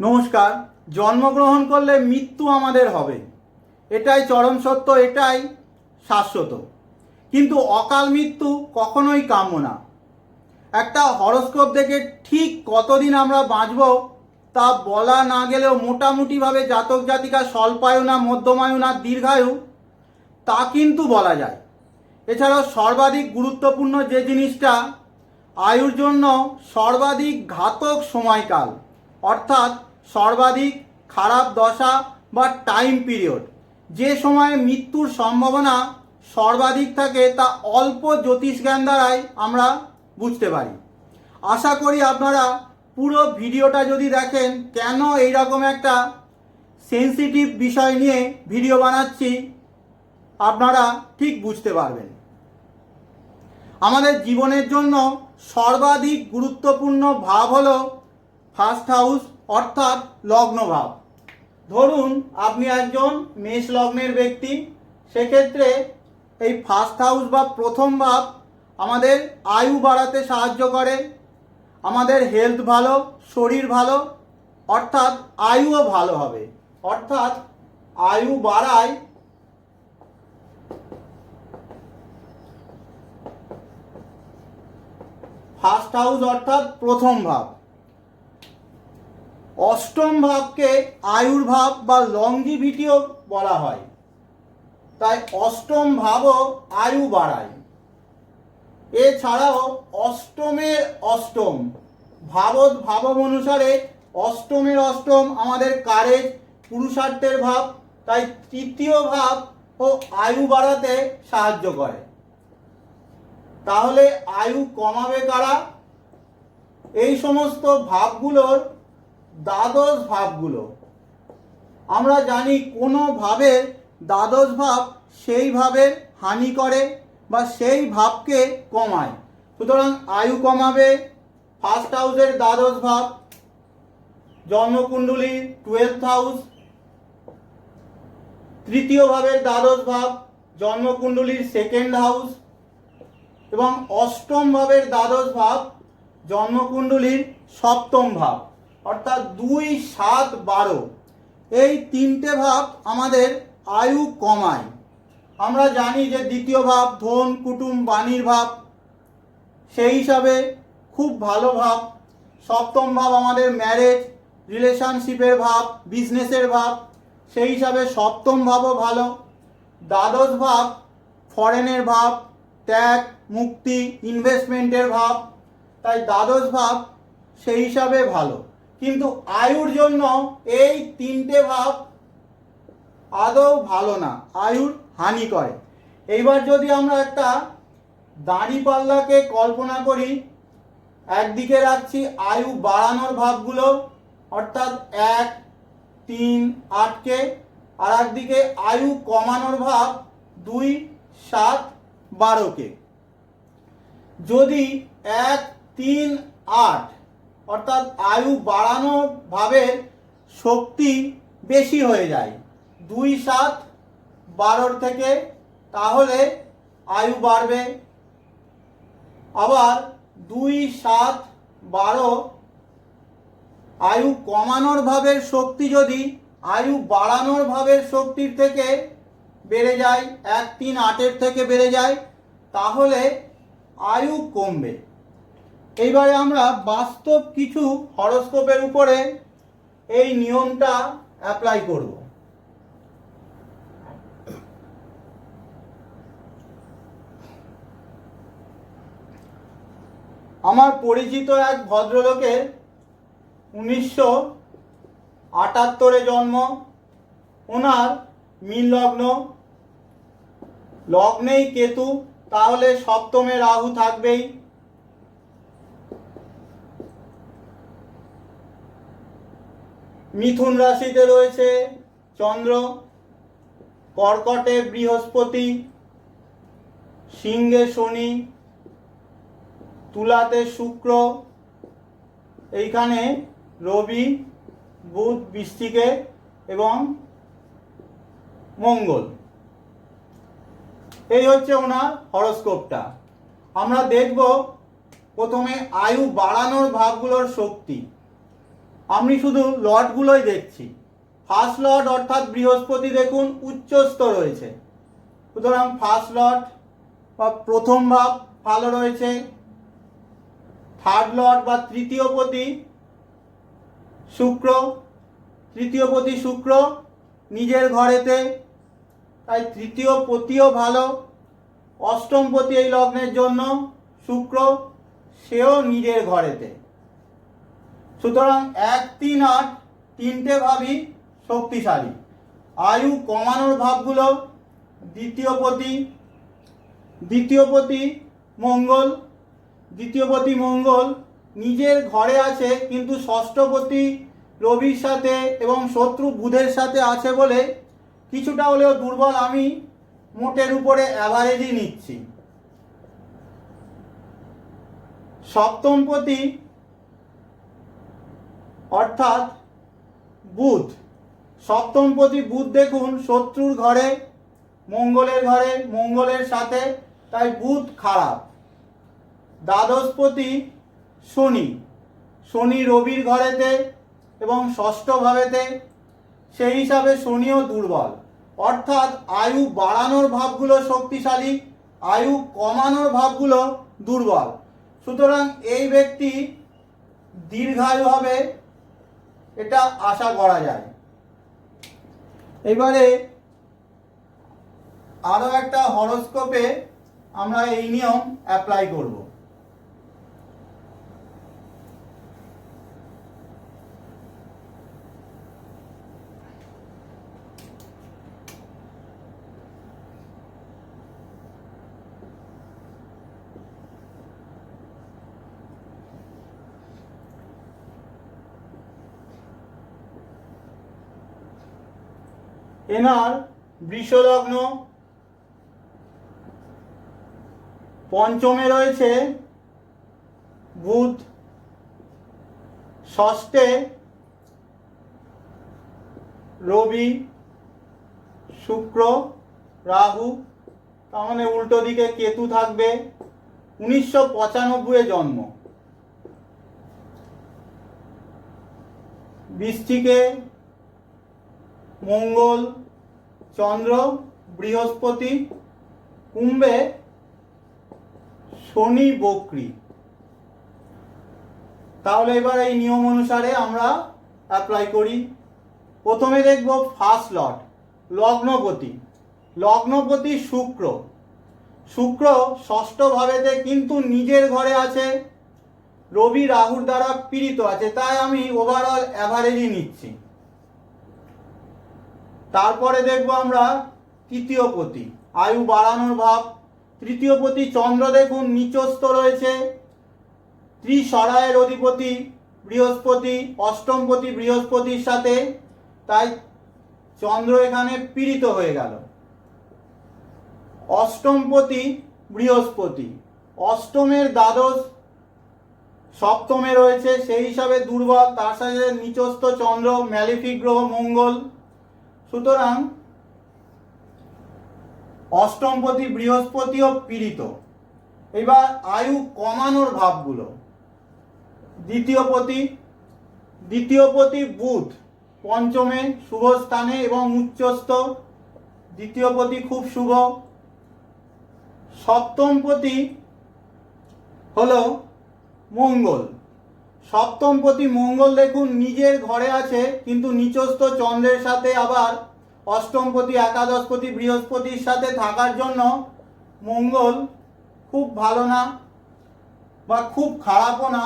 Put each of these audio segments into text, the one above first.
নমস্কার, জন্মগ্রহণ করলে মৃত্যু আমাদের হবে। এটাই চরম সত্য, এটাই শাশ্বত। কিন্তু অকাল মৃত্যু কখনোই কাম্য না। একটা হরস্কোপ দেখে ঠিক কতদিন আমরা বাঁচব, তা বলা না গেলেও মোটামুটিভাবে জাতক জাতিকা স্বল্পায়ু না মধ্যমায়ু না দীর্ঘায়ু, তা কিন্তু বলা যায়। এছাড়াও সর্বাধিক গুরুত্বপূর্ণ যে জিনিসটা, আয়ুর জন্য সর্বাধিক ঘাতক সময়কাল, অর্থাৎ সর্বাধিক খারাপ দশা বা টাইম পিরিয়ড। যে সময়ে মৃত্যুর সম্ভাবনা সর্বাধিক থাকে, তা অল্প জ্যোতিষ জ্ঞান দ্বারাই আমরা বুঝতে পারি। আশা করি আপনারা পুরো ভিডিওটা যদি দেখেন, কেন এইরকম একটা সেন্সিটিভ বিষয় নিয়ে ভিডিও বানাচ্ছি, আপনারা ঠিক বুঝতে পারবেন। আমাদের জীবনের জন্য সর্বাধিক গুরুত্বপূর্ণ ভাব হলো ফার্স্ট হাউস অর্থাৎ লগ্ন ভাব ধরুন, আপনি একজন মেষ লগ্নের ব্যক্তি, সেক্ষেত্রে এই ফার্স্ট হাউস বা প্রথম ভাব আমাদের আয়ু বাড়াতে সাহায্য করে, আমাদের হেলথ ভালো, শরীর ভালো, অর্থাৎ আয়ুও ভালো হবে। অর্থাৎ আয়ু বাড়ায় ফার্স্ট হাউস অর্থাৎ প্রথম ভাব। অষ্টম ভাবকে আয়ুর ভাব বা লংজিভিটিও বলা হয়। তাই অষ্টম ভাবও আয়ু বাড়ায়। এছাড়াও অষ্টমের অষ্টম ভাবত ভাবম অনুসারে অষ্টমের অষ্টম আমাদের কারেজ পুরুষার্থের ভাব, তাই তৃতীয় ভাব ও আয়ু বাড়াতে সাহায্য করে। তাহলে আয়ু কমাবে কারা? এই সমস্ত ভাবগুলোর দ্বাদশ ভাবগুলো। আমরা জানি কোনো ভাবের দ্বাদশ ভাব সেই ভাবের হানি করে বা সেই ভাবকে কমায়। সুতরাং আয়ু কমাবে ফার্স্ট হাউসের দ্বাদশ ভাব, জন্মকুণ্ডলী টুয়েলথ হাউস তৃতীয় ভাবের দ্বাদশ ভাব, জন্মকুণ্ডলীর সেকেন্ড হাউস এবং অষ্টম ভাবের দ্বাদশ ভাব, জন্মকুণ্ডলীর সপ্তম ভাব। অর্থাৎ দুই সাত বারো। এই তিনটে ভাব আমাদের আয়ু কমায়। আমরা জানি যে দ্বিতীয় ভাব ধন, কুটুম, বাণীর ভাব, সেই হিসাবে খুব ভালো ভাব। সপ্তম ভাব আমাদের ম্যারেজ রিলেশনশিপের ভাব বিজনেসের ভাব, সেই হিসাবে সপ্তম ভাবও ভালো। দ্বাদশ ভাব ফরেনের ভাব, ত্যাগ, মুক্তি ইনভেস্টমেন্টের ভাব। তাই দ্বাদশ ভাব সেই হিসাবে ভালো। কিন্তু আয়ুর জন্য এই তিনটে ভাব আদৌ ভালো না, আয়ুর হানি করে। এইবার যদি আমরা একটা দাঁড়িপাল্লাকে কল্পনা করি, একদিকে রাখছি আয়ু বাড়ানোর ভাবগুলো, অর্থাৎ এক, তিন, আটকে, আর একদিকে আয়ু কমানোর ভাব দুই, সাত, বারোকে। যদি এক, তিন, আট অর্থাৎ আয়ু বাড়ানো ভাবের শক্তি বেশি হয়ে যায়। দুই সাত বারোর থেকে তাহলে আয়ু বাড়বে। আবার দুই সাত বারো আয়ু কমানোর ভাবের শক্তি যদি আয়ু বাড়ানোর ভাবের শক্তির থেকে বেড়ে যায়, এক তিন আটের থেকে বেড়ে যায়, তাহলে আয়ু কমবে। এইবারে আমরা বাস্তব কিছু হরস্কোপের উপরে এই নিয়মটা অ্যাপ্লাই করব। আমার পরিচিত এক ভদ্রলোকের উনিশশো আটাত্তরে জন্ম। ওনার মিল লগ্ন লগ্নেই কেতু, তাহলে সপ্তমে রাহু থাকবেই। মিথুন রাশিতে রয়েছে চন্দ্র, কর্কটে বৃহস্পতি, সিংহে শনি, তুলাতে শুক্র, এইখানে রবি, বুধ বৃষ্টিকে এবং মঙ্গল। এই হচ্ছে ওনার হরস্কোপটা। আমরা দেখব প্রথমে আয়ু বাড়ানোর ভাবগুলোর শক্তি। আমি শুধু লটগুলোই দেখছি। ফার্স্ট লট অর্থাৎ বৃহস্পতি দেখুন, উচ্চস্থ রয়েছে। সুতরাং ফার্স্ট লট বা প্রথম ভাব ভালো রয়েছে। থার্ড লট বা তৃতীয় পতি শুক্র, তৃতীয় পতি শুক্র নিজের ঘরেতে। তাই তৃতীয় পতিও ভালো। অষ্টম পতি এই লগ্নের জন্য শুক্র, সেও নিজের ঘরেতে। সুতরাং এক, তিন, আট তিনটে ভাবই শক্তিশালী। আয়ু কমানোর ভাবগুলো দ্বিতীয় পতি দ্বিতীয় পতি মঙ্গল, দ্বিতীয় পতি মঙ্গল নিজের ঘরে আছে কিন্তু ষষ্ঠপতি রবির সাথে এবং শত্রু বুধের সাথে আছে বলে কিছুটা হলেও দুর্বল আমি মোটের উপরে অ্যাভারেজই নিচ্ছি। সপ্তমপতি অর্থাৎ বুধ। সপ্তমপতি বুধ দেখুন, শত্রুর ঘরে, মঙ্গলের ঘরে, মঙ্গলের সাথে, তাই বুধ খারাপ। দ্বাদশপতি শনি। শনি রবির ঘরেতে এবং ষষ্ঠ ভাবেতে, সেই হিসাবে শনিও দুর্বল। অর্থাৎ আয়ু বাড়ানোর ভাবগুলো শক্তিশালী, আয়ু কমানোর ভাবগুলো দুর্বল। সুতরাং এই ব্যক্তি দীর্ঘায়ু হবে এটা আশা করা যায়। এবারে আরও একটা হরস্কোপে আমরা এই নিয়ম অ্যাপ্লাই করব। এনার বৃষলগ্ন পঞ্চমে রয়েছে বুধ, ষষ্ঠে রবি, শুক্র, রাহু, তার মানে উল্টো দিকে কেতু থাকবে, উনিশশো পঁচানব্বই জন্ম। বৃষ্টিকে মঙ্গল চন্দ্র, বৃহস্পতি, কুম্ভে, শনি, বকরি। তাহলে এবার এই নিয়ম অনুসারে আমরা অ্যাপ্লাই করি। প্রথমে দেখব ফার্স্ট লট লগ্নপতি। লগ্নপতি শুক্র। শুক্র ষষ্ঠ ভাবেতে কিন্তু নিজের ঘরে আছে। রবি রাহুর দ্বারা পীড়িত আছে, তাই আমি ওভারঅল অ্যাভারেজই নিচ্ছি। তারপরে দেখব আমরা তৃতীয় পতি। আয়ু বাড়ানোর ভাব। তৃতীয় পতি চন্দ্র দেখুন, নিচস্থ রয়েছে। ত্রিসরায়ের অধিপতি বৃহস্পতি অষ্টমপতি বৃহস্পতির সাথে। তাই চন্দ্র এখানে পীড়িত হয়ে গেল। অষ্টমপতি বৃহস্পতি। অষ্টমের দ্বাদশ সপ্তমে রয়েছে, সেই হিসাবে দুর্বল। তার সাথে নিচস্থ চন্দ্র, ম্যালিফিক গ্রহ, মঙ্গল। সুতরাং অষ্টমপতি বৃহস্পতিও পীড়িত। এবার আয়ু কমানোর ভাবগুলো। দ্বিতীয় পতি দ্বিতীয় পতি বুধ, পঞ্চমে শুভ স্থানে এবং উচ্চস্থ। দ্বিতীয় পতি খুব শুভ। সপ্তম পতি হলো মঙ্গল। সপ্তম পতি মঙ্গল দেখুন নিজের ঘরে আছে, কিন্তু নিচস্থ চন্দ্রের সাথে আবার অষ্টমপতি একাদশপতি বৃহস্পতির সাথে থাকার জন্য মঙ্গল খুব ভালো না বা খুব খারাপও না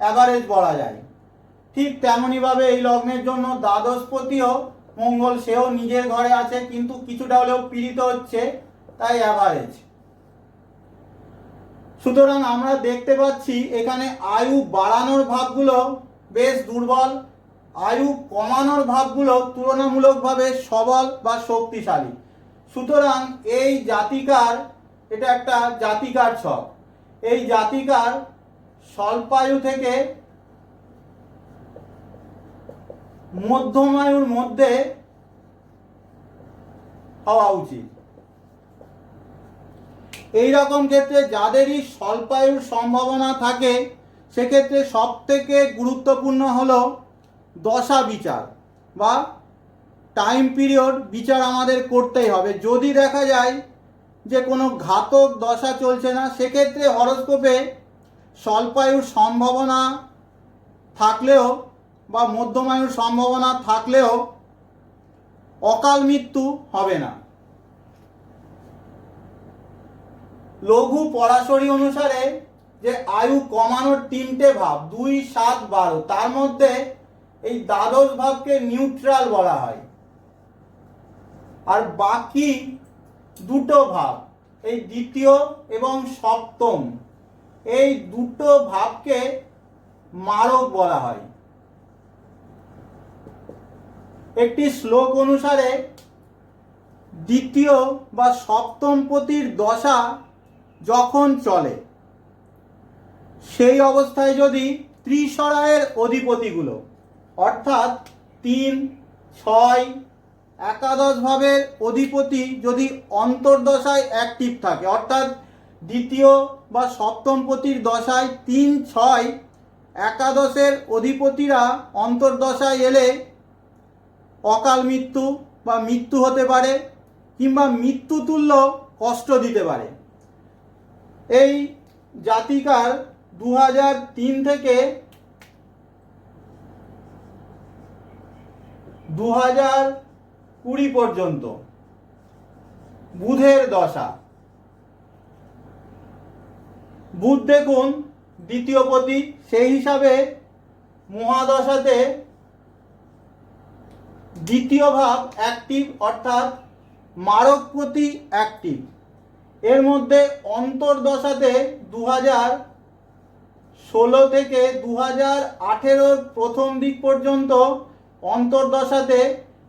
অ্যাভারেজ বলা যায়। ঠিক তেমনইভাবে এই লগ্নের জন্য দ্বাদশপতিও মঙ্গল, সেও নিজের ঘরে আছে, কিন্তু কিছুটা হলেও পীড়িত হচ্ছে, তাই অ্যাভারেজ সুতরাং আমরা দেখতে পাচ্ছি এখানে আয়ু বাড়ানোর ভাবগুলো বেশ দুর্বল। আয়ু কমানোর ভাবগুলো তুলনামূলকভাবে সবল বা শক্তিশালী। সুতরাং এই জাতিকার, এটা একটা জাতিকার ছক। এই জাতিকার স্বল্পায়ু থেকে মধ্যমায়ুর মধ্যে হওয়া উচিত। এই রকম ক্ষেত্রে যাদেরই স্বল্পায়ুর সম্ভাবনা থাকে, সেক্ষেত্রে সব থেকে গুরুত্বপূর্ণ হলো দশা বিচার বা টাইম পিরিয়ড বিচার আমাদের করতেই হবে। যদি দেখা যায় যে কোনো ঘাতক দশা চলছে না, সেক্ষেত্রে হরস্কোপে স্বল্পায়ুর সম্ভাবনা থাকলেও বা মধ্যমায়ুর সম্ভাবনা থাকলেও অকাল মৃত্যু হবে না। লঘু পরাশরী অনুসারে যে আয়ু কমানোর তিনটে ভাব, দুই, সাত, বারো, তার মধ্যে এই দ্বাদশ ভাবকে নিউট্রাল বলা হয়। আর বাকি দুটো ভাব, এই দ্বিতীয় এবং সপ্তম, এই দুটো ভাবকে মারক বলা হয়। একটি শ্লোক অনুসারে দ্বিতীয় বা সপ্তম পতির দশা যখন চলে। সেই অবস্থায় যদি ত্রিসরায়ের অধিপতিগুলো, অর্থাৎ তিন, ছয়, একাদশ ভাবের অধিপতি যদি অন্তর্দশায় অ্যাক্টিভ থাকে, অর্থাৎ দ্বিতীয় বা সপ্তম পতির দশায় তিন, ছয়, একাদশের অধিপতিরা অন্তর্দশায় এলে অকাল মৃত্যু বা মৃত্যু হতে পারে কিংবা মৃত্যুতুল্য কষ্ট দিতে পারে। এই জাতিকার দু থেকে দু হাজার কুড়ি পর্যন্ত বুধের দশা। বুধ দেখুন দ্বিতীয় পতি, সেই হিসাবে মহাদশাতে দ্বিতীয় ভাব অ্যাক্টিভ অর্থাৎ মারকপতি অ্যাক্টিভ এর মধ্যে অন্তর্দশাতে দু হাজার ষোলো থেকে দু হাজার আঠেরোর প্রথম দিক পর্যন্ত অন্তর্দশাতে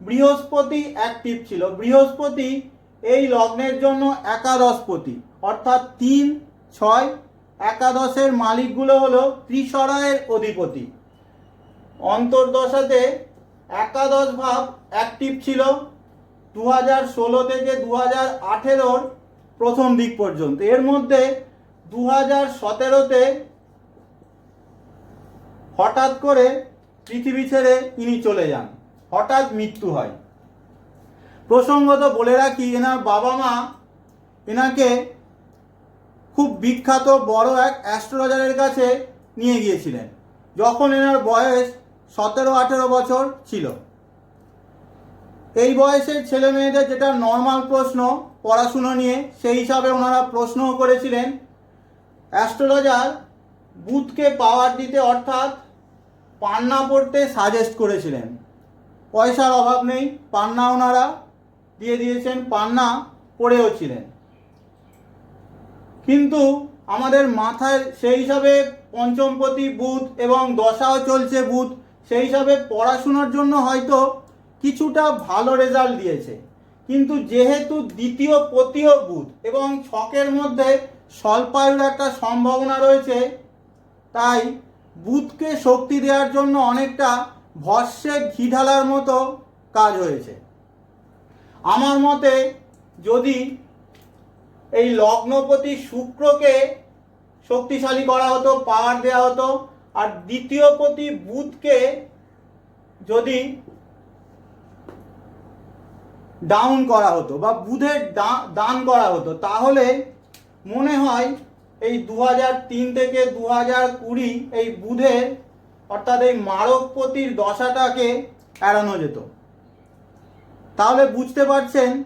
বৃহস্পতি অ্যাক্টিভ ছিল। বৃহস্পতি এই লগ্নের জন্য একাদশপতি। অর্থাৎ তিন, ছয় একাদশের মালিকগুলো হলো ত্রিসরায়ের অধিপতি। অন্তর্দশাতে একাদশ ভাব অ্যাক্টিভ ছিল। দু হাজার ষোলো থেকে দু হাজার আঠেরোর প্রথম দিক পর্যন্ত। এর মধ্যে দু হাজার সতেরোতে হঠাৎ করে পৃথিবী ছেড়ে ইনি চলে যান। হঠাৎ মৃত্যু হয়। প্রসঙ্গত বলে রাখি, এনার বাবা মা এনাকে খুব বিখ্যাত বড় এক অ্যাস্ট্রোলজারের কাছে নিয়ে গিয়েছিলেন, যখন এনার বয়স সতেরো আঠেরো বছর ছিল। এই বয়সের ছেলে মেয়েদের যেটা নর্মাল প্রশ্ন পড়াশুনো নিয়ে সেই হিসাবে ওনারা প্রশ্নও করেছিলেন। অ্যাস্ট্রোলজার বুথকে পাওয়ার দিতে অর্থাৎ পান্না পড়তে সাজেস্ট করেছিলেন। পয়সার অভাব নেই, পান্না ওনারা দিয়ে দিয়েছেন, পান্না পড়েও ছিলেন। কিন্তু আমাদের মাথায় সেই হিসাবে পঞ্চমপতি বুধ এবং দশাও চলছে বুধ সেই হিসাবে পড়াশোনার জন্য হয়তো কিছুটা ভালো রেজাল্ট দিয়েছে। কিন্তু যেহেতু দ্বিতীয় পতিও বুধ এবং ছকের মধ্যে স্বল্পায়ুর একটা সম্ভাবনা রয়েছে, তাই বুধকে শক্তি দেওয়ার জন্য অনেকটা ভস্যে ঘি ঢালার মতো কাজ হয়েছে। আমার মতে যদি এই লগ্নপতি শুক্রকে শক্তিশালী করা হতো, পাওয়ার দেওয়া হতো, আর দ্বিতীয় পতি বুধকে যদি ডাউন করা হতো বা বুধের দান করা হতো। তাহলে মনে হয় এই দু থেকে দু কুড়ি এই বুধের অর্থাৎ এই মারকপতির দশাটাকে এড়ানো যেত। তাহলে বুঝতে পারছেন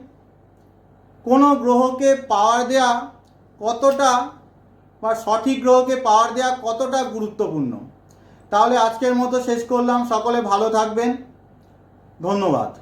কোনো গ্রহকে পাওয়ার দেয়া কতটা বা সঠিক গ্রহকে পাওয়ার দেয়া কতটা গুরুত্বপূর্ণ। তাহলে আজকের মতো শেষ করলাম। সকলে ভালো থাকবেন। ধন্যবাদ।